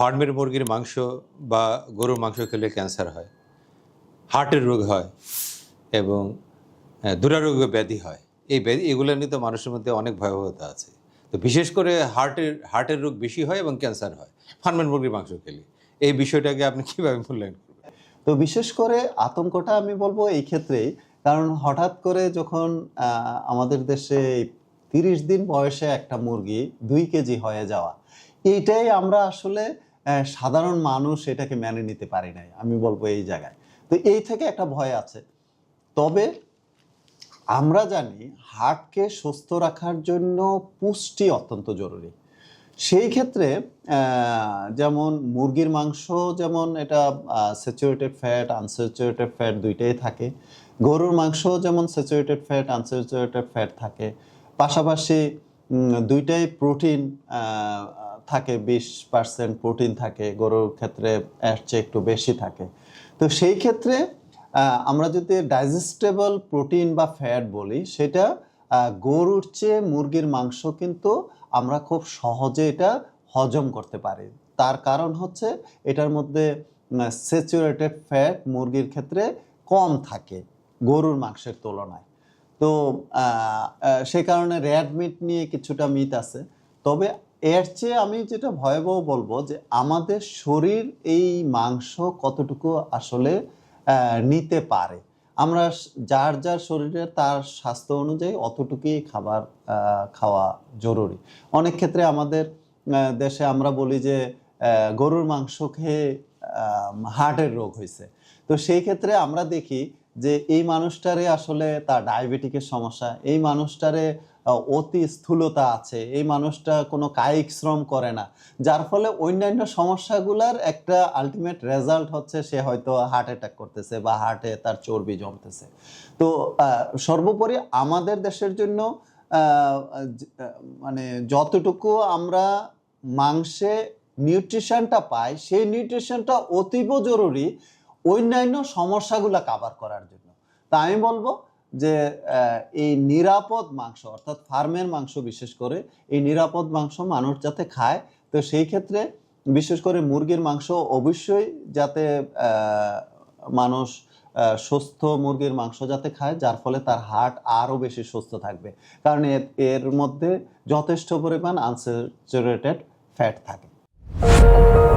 ফার্মের মুরগির মাংস বা গরুর মাংস খেলে ক্যান্সার হয় হার্টের রোগ হয় এবং আহ, দুরারোগ্য ব্যাধি হয়। এই ব্যাধি এগুলো নিয়ে তো মানুষের মধ্যে অনেক ভয়াবহতা আছে। তো বিশেষ করে হার্টের হার্টের রোগ বেশি হয় এবং ক্যান্সার হয় ফার্মের মুরগির মাংস খেলে। এই বিষয়টাকে আপনি কীভাবে মূল্যায়ন করবেন? তো বিশেষ করে আতঙ্কটা আমি বলব এই ক্ষেত্রেই কারণ হঠাৎ করে যখন আমাদের দেশে তিরিশ দিন বয়সে একটা মুরগি দুই কেজি হয়ে যাওয়া এইটাই আমরা আসলে সাধারণ মানুষ এটাকে মেনে নিতে পারি নাই, আমি বলব এই জায়গায়। তো এই থেকে একটা ভয় আছে। তবে আমরা জানি হার্টকে সুস্থ রাখার জন্য পুষ্টি অত্যন্ত জরুরি। সেই ক্ষেত্রে যেমন মুরগির মাংস, যেমন এটা স্যাচুরেটেড ফ্যাট আনস্যাচুরেটেড ফ্যাট দুইটাই থাকে। গরুর মাংস যেমন স্যাচুরেটেড ফ্যাট আনস্যাচুরেটেড ফ্যাট থাকে। পাশাপাশি দুইটাই প্রোটিন থাকে, বিশ পার্সেন্ট প্রোটিন থাকে, গরুর ক্ষেত্রে এর চেয়ে একটু বেশি থাকে। তো সেই ক্ষেত্রে আমরা যদি ডাইজেস্টেবল প্রোটিন বা ফ্যাট বলি, সেটা গরুর চেয়ে মুরগির মাংস কিন্তু আমরা খুব সহজে এটা হজম করতে পারি। তার কারণ হচ্ছে, এটার মধ্যে স্যাচুরেটেড ফ্যাট মুরগির ক্ষেত্রে কম থাকে গরুর মাংসের তুলনায়। তো আহ, কারণে রেড মিট নিয়ে কিছুটা মিথ আছে। তবে এর চেয়ে আমি যেটা ভয়াবহ বলব যে আমাদের শরীর এই মাংস কতটুকু আসলে নিতে পারে। আমরা যার যার শরীরে তার স্বাস্থ্য অনুযায়ী অতটুকুই খাবার খাওয়া জরুরি। অনেক ক্ষেত্রে আমাদের দেশে আমরা বলি যে গরুর মাংস খেয়ে হার্টের রোগ হয়েছে তো সেই ক্ষেত্রে আমরা দেখি যে এই মানুষটারে আসলে তার ডায়াবেটিকের সমস্যা, এই মানুষটারে অতি স্থূলতা আছে, এই মানুষটা কোনো কায়িক শ্রম করে না। যার ফলে অন্যান্য সমস্যাগুলার একটা আলটিমেট রেজাল্ট হচ্ছে সে হয়তো হার্ট অ্যাটাক করতেছে বা হার্টে তার চর্বি জমতেছে। তো সর্বোপরি আমাদের দেশের জন্য মানে যতটুকু আমরা মাংসে নিউট্রিশনটা পায়, সেই নিউট্রিশনটা অতীব জরুরি অন্যান্য সমস্যাগুলো কাভার করার জন্য। তা আমি বলব যে এই নিরাপদ মাংস, অর্থাৎ ফার্মের মাংস বিশেষ করে, এই নিরাপদ মাংস মানুষ যাতে খায়, তো সেই ক্ষেত্রে বিশেষ করে মুরগির মাংস অবশ্যই যাতে মানুষ সুস্থ মুরগির মাংস যাতে খায়, যার ফলে তার হার্ট আরও বেশি সুস্থ থাকবে। কারণ এর মধ্যে যথেষ্ট পরিমাণ আনস্যাচুরেটেড ফ্যাট থাকে। thank you